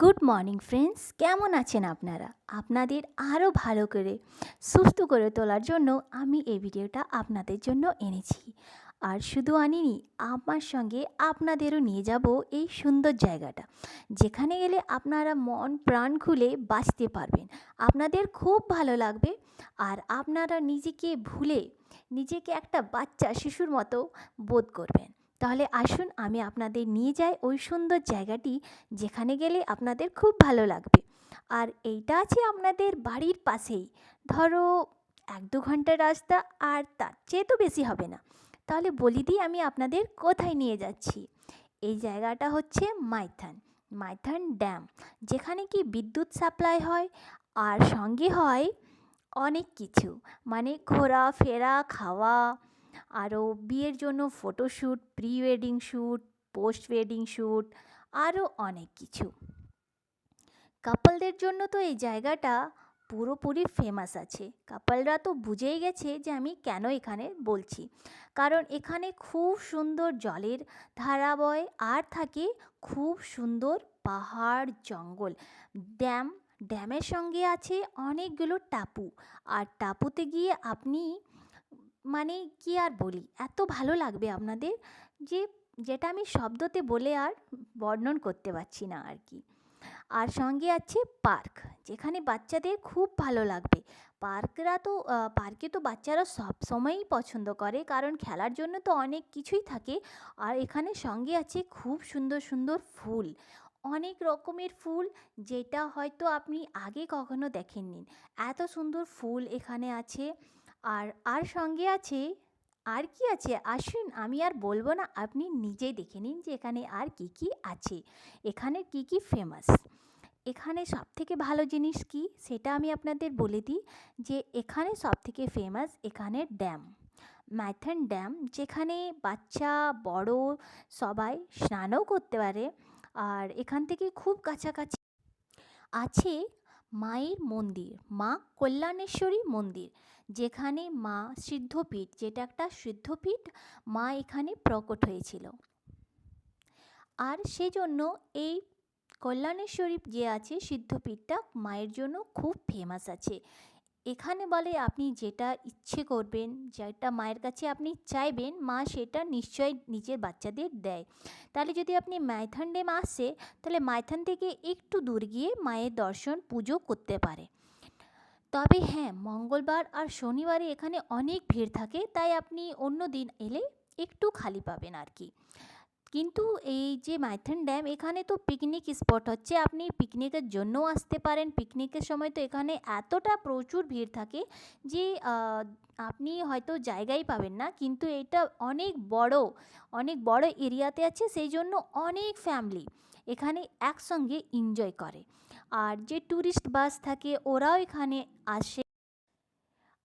Good morning friends কেমন আছেন আপনারা? আপনাদের আরও ভালো করে, সুস্থ করে তোলার জন্য আমি এই ভিডিওটা আপনাদের জন্য এনেছি। আর শুধু আনিনি, আমার সঙ্গে আপনাদেরও নিয়ে যাব এই সুন্দর জায়গাটা, যেখানে গেলে আপনারা মন প্রাণ খুলে বাঁচতে পারবেন। আপনাদের খুব ভালো লাগবে। আর আপনারা নিজেকে ভুলে নিজেকে একটা বাচ্চা, শিশুর মতো বোধ করবেন। তাহলে আসুন আমি আপনাদের নিয়ে যাই ওই সুন্দর জায়গাটি যেখানে গেলে আপনাদের খুব ভালো লাগবে। আর এইটা আছে আপনাদের বাড়ির পাশেই। ধরো এক দু ঘণ্টার রাস্তা আর তার চেয়ে তো বেশি হবে না। তাহলে বলি দিই আমি আপনাদের কোথায় নিয়ে যাচ্ছি। এই জায়গাটা হচ্ছে মাইথান। মাইথান ড্যাম। যেখানে কি বিদ্যুৎ সাপ্লাই হয় আর সঙ্গে হয় অনেক কিছু। মানে ঘোরা ফেরা খাওয়া আরও বিয়ের জন্য photoshoot pre wedding shoot post wedding shoot আরও অনেক কিছু। কাপলদের জন্য তো এই জায়গাটা পুরোপুরি ফেমাস আছে। কাপলরা তো বুঝেই গেছে যে আমি কেন এখানে বলছি। কারণ এখানে খুব সুন্দর জলের ধারা বয় আর থাকে খুব সুন্দর পাহাড়, জঙ্গল। ড্যাম ড্যামের সঙ্গে আছে অনেকগুলো টাপু। আর টাপুতে গিয়ে আপনি মানে কী আর বলি? এত ভালো লাগবে আপনাদের যে, যেটা আমি শব্দতে বলে আর বর্ণন করতে পারছি না আর কি আর সঙ্গে আছে পার্ক, যেখানে বাচ্চাদের খুব ভালো লাগবে। পার্করা তো পার্কে তো বাচ্চারা সব সময়ই পছন্দ করে, কারণ খেলার জন্য তো অনেক কিছুই থাকে। আর এখানে সঙ্গে আছে খুব সুন্দর সুন্দর ফুল, অনেক রকমের ফুল যেটা হয়তো আপনি আগে কখনো দেখেননি। এত সুন্দর ফুল এখানে আছে। আর আর সঙ্গে আছে, আর কি আছে? আসুন, আমি আর বলব না, আপনি নিজেই দেখে নিন যে এখানে আর কি কি আছে। এখানে কি কি ফেমাস এখানে সবথেকে ভালো জিনিস কি? সেটা আমি আপনাদের বলে দিই যে এখানে সবথেকে ফেমাস এখানে ড্যাম ম্যাথন ড্যাম যেখানে বাচ্চা, বড় সবাই স্নানও করতে পারে আর এখান থেকে খুব কাছাকাছি আছে মায়ের মন্দির, মা কল্যাণেশ্বরী মন্দির। যেখানে মা সিদ্ধপীঠ, যেটা একটা সিদ্ধপীঠ, মা এখানে প্রকট হয়েছিল। আর সেজন্য এই কল্যাণেশ্বরী যে আছে, সিদ্ধপীঠটা মায়ের জন্য খুব ফেমাস আছে। এখানে বলে আপনি যেটা ইচ্ছে করবেন, যেটা মায়ের কাছে আপনি চাইবেন, মা সেটা নিশ্চয়ই নিজের বাচ্চাদের দেয়। তাহলে যদি আপনি মাইথন ডেম আসে, তাহলে মাইথন থেকে একটু দূর গিয়ে মায়ের দর্শন, পুজো করতে পারে। তবে হ্যাঁ মঙ্গলবার আর শনিবারে এখানে অনেক ভিড় থাকে, তাই আপনি অন্য দিন এলে একটু খালি পাবেন আর কি। কিন্তু এই যে মাইথন ড্যাম, এখানে তো পিকনিক স্পট হচ্ছে, আপনি পিকনিকের জন্যও আসতে পারেন। পিকনিকের সময় তো এখানে এতটা প্রচুর ভিড় থাকে যে আপনি হয়তো জায়গাই পাবেন না, কিন্তু এটা অনেক বড় অনেক বড় এরিয়াতে আছে, সেই জন্য অনেক ফ্যামিলি এখানে একসঙ্গে এনজয় করে। আর যে ট্যুরিস্ট বাস থাকে ওরাও এখানে আসে।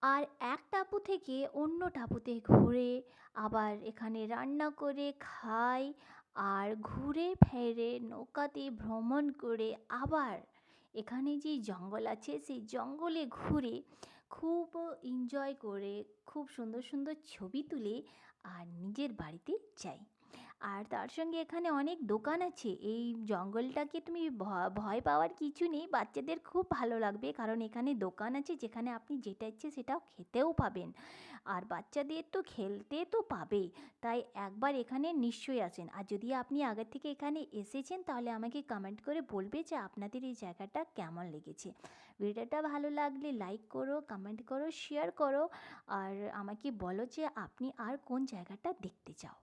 আর এক টাপু থেকে অন্য টাপুতে ঘুরে আবার এখানে রান্না করে খায় আর ঘুরে ফেরে নৌকাতে ভ্রমণ করে আবার এখানে যে জঙ্গল আছে সেই জঙ্গলে ঘুরে খুব এনজয় করে, খুব সুন্দর সুন্দর ছবি তুলে আর নিজের বাড়িতে যাই। আর তার সঙ্গে এখানে অনেক দোকান আছে। এই জঙ্গলটাকে তুমি ভয় পাওয়ার কিছু নেই। বাচ্চাদের খুব ভালো লাগবে কারণ এখানে দোকান আছে যেখানে আপনি যেটা ইচ্ছে সেটাও খেতেও পাবেন। আর বাচ্চাদের তো খেলতে তো পাবেই। তাই একবার এখানে নিশ্চয়ই আসেন। আর যদি আপনি আগের থেকে এখানে এসেছেন তাহলে আমাকে কমেন্ট করে বলবে যে আপনাদের এই জায়গাটা কেমন লেগেছে। ভিডিওটা ভালো লাগলে লাইক করো কমেন্ট করো শেয়ার করো। আর আমাকে বলো যে আপনি আর কোন জায়গাটা দেখতে চাও।